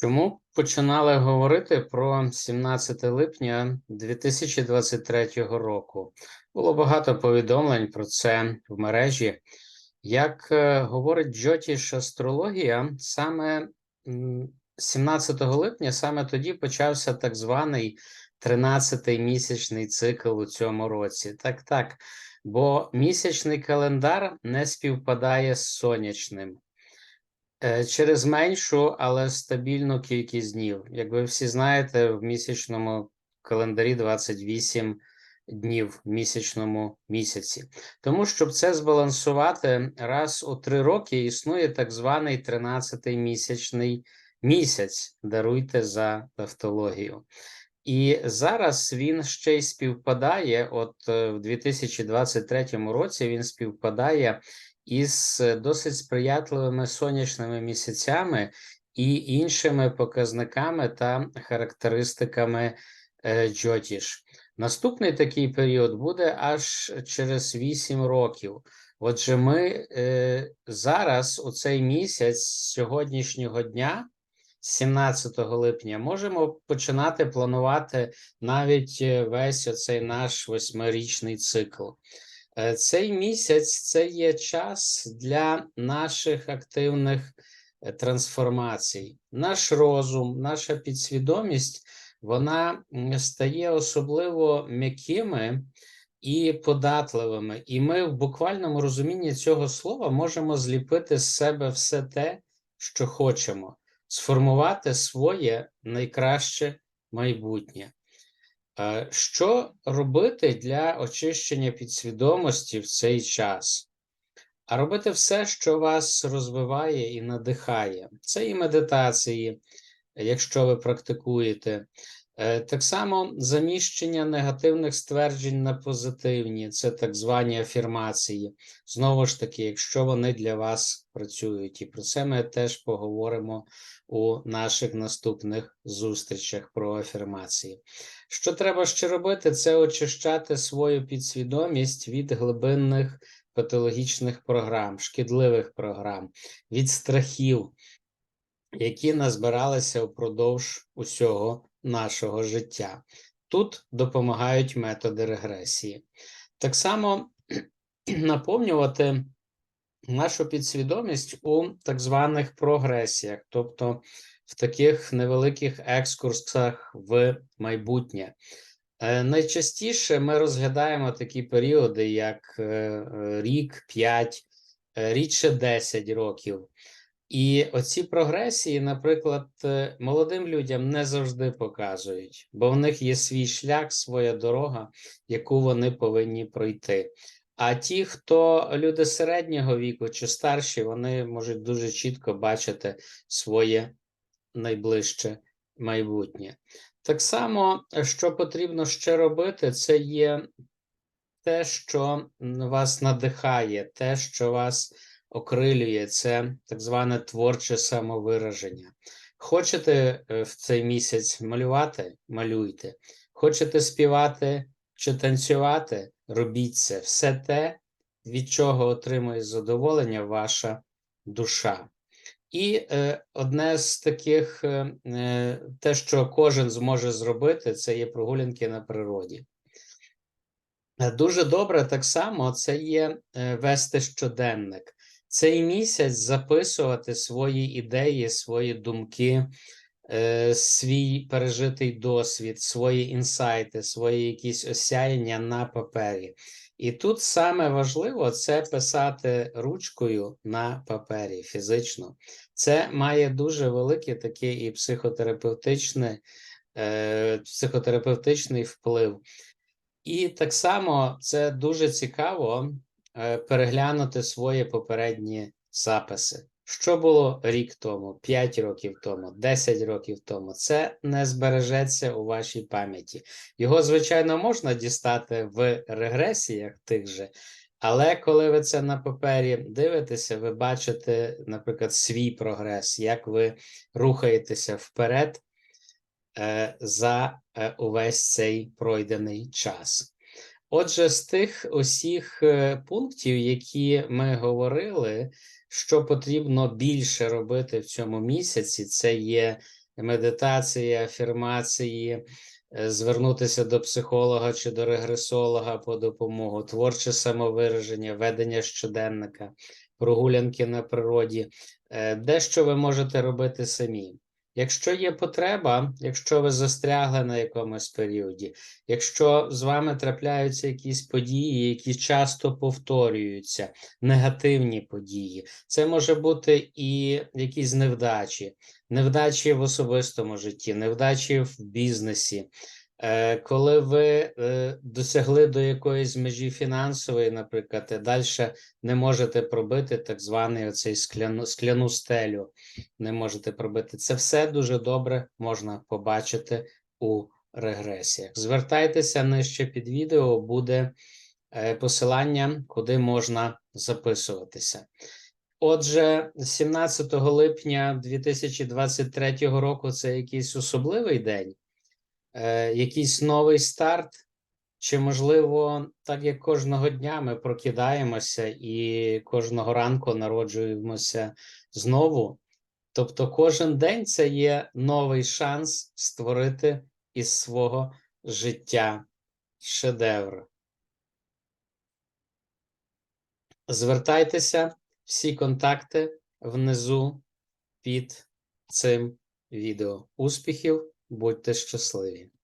Чому починали говорити про 17 липня 2023 року? Було багато повідомлень про це в мережі. Як е, говорить Джотіш астрологія, саме 17 липня, саме тоді почався так званий 13-й місячний цикл у цьому році. Так, так, бо місячний календар не співпадає з сонячним. Е, Через меншу, але стабільну кількість днів. Як ви всі знаєте, в місячному календарі 28 днів в місячному місяці. Тому, щоб це збалансувати, раз у три роки існує так званий 13-й місячний місяць. Даруйте за тавтологію. І зараз він ще й співпадає. От е, в 2023 році він співпадає із е, досить сприятливими сонячними місяцями і іншими показниками та характеристиками е, Джотіш. Наступний такий період буде аж через 8 років. Отже, ми е, зараз у цей місяць сьогоднішнього дня, 17 липня, можемо починати планувати навіть е, весь оцей наш восьмирічний цикл. Е, Цей місяць це є час для наших активних е, трансформацій. Наш розум, наша підсвідомість, вона стає особливо м'якими і податливими. І ми в буквальному розумінні цього слова можемо зліпити з себе все те, що хочемо, сформувати своє найкраще майбутнє. Е, Що робити для очищення підсвідомості в цей час? А робити все, що вас розвиває і надихає. Це і медитації, якщо ви практикуєте. Е, Так само заміщення негативних стверджень на позитивні, це так звані афірмації. Знову ж таки, якщо вони для вас працюють. І про це ми теж поговоримо у наших наступних зустрічах про афірмації. Що треба ще робити, це очищати свою підсвідомість від глибинних патологічних програм, шкідливих програм, від страхів, які назбиралися впродовж усього нашого життя. Тут допомагають методи регресії. Так само наповнювати нашу підсвідомість у так званих прогресіях, тобто в таких невеликих екскурсах в майбутнє. Е, Найчастіше ми розглядаємо такі періоди, як е, е, рік, 5, е, рідше 10 років. І оці прогресії, наприклад, е, молодим людям не завжди показують, бо в них є свій шлях, своя дорога, яку вони повинні пройти. А ті, хто люди середнього віку чи старші, вони можуть дуже чітко бачити своє найближче майбутнє. Так само, що потрібно ще робити, це є те, що вас надихає, те, що вас окрилює, це так зване творче самовираження. Хочете е, в цей місяць малювати? Малюйте. Хочете співати чи танцювати? Робіть це. Все те, від чого отримує задоволення ваша душа. І е, одне з таких, е, е, те, що кожен зможе зробити, це є прогулянки на природі. Е, Дуже добре так само це є вести щоденник. Цей місяць записувати свої ідеї, свої думки, е, свій пережитий досвід, свої інсайти, свої якісь осяяння на папері. І тут саме важливо це писати ручкою на папері фізично. Це має дуже великий такий і психотерапевтичний, е, психотерапевтичний вплив. І так само це дуже цікаво переглянути свої попередні записи. Що було рік тому, 5 років тому, 10 років тому, це не збережеться у вашій пам'яті. Його, звичайно, можна дістати в регресіях тих же, але коли ви це на папері дивитеся, ви бачите, наприклад, свій прогрес, як ви рухаєтеся вперед е, за е, увесь цей пройдений час. Отже, з тих усіх е, пунктів, які ми говорили, що потрібно більше робити в цьому місяці, це є медитації, афірмації, е, звернутися до психолога чи до регресолога по допомогу, творче самовираження, ведення щоденника, прогулянки на природі, е, дещо ви можете робити самі. Якщо є потреба, якщо ви застрягли на якомусь періоді, якщо з вами трапляються якісь події, які часто повторюються, негативні події, це може бути і якісь невдачі, невдачі в особистому житті, невдачі в бізнесі. Е, Коли ви е, досягли до якоїсь межі фінансової, наприклад, і далі не можете пробити так званий оцей скляну, скляну стелю, не можете пробити. Це все дуже добре можна побачити у регресіях. Звертайтеся нижче під відео, буде е, посилання, куди можна записуватися. Отже, 17 липня 2023 року це якийсь особливий день, е, якийсь новий старт, чи, можливо, так як кожного дня ми прокидаємося і кожного ранку народжуємося знову. Тобто, кожен день це є новий шанс створити із свого життя шедевр. Звертайтеся, всі контакти внизу під цим відео. Успіхів, будьте щасливі!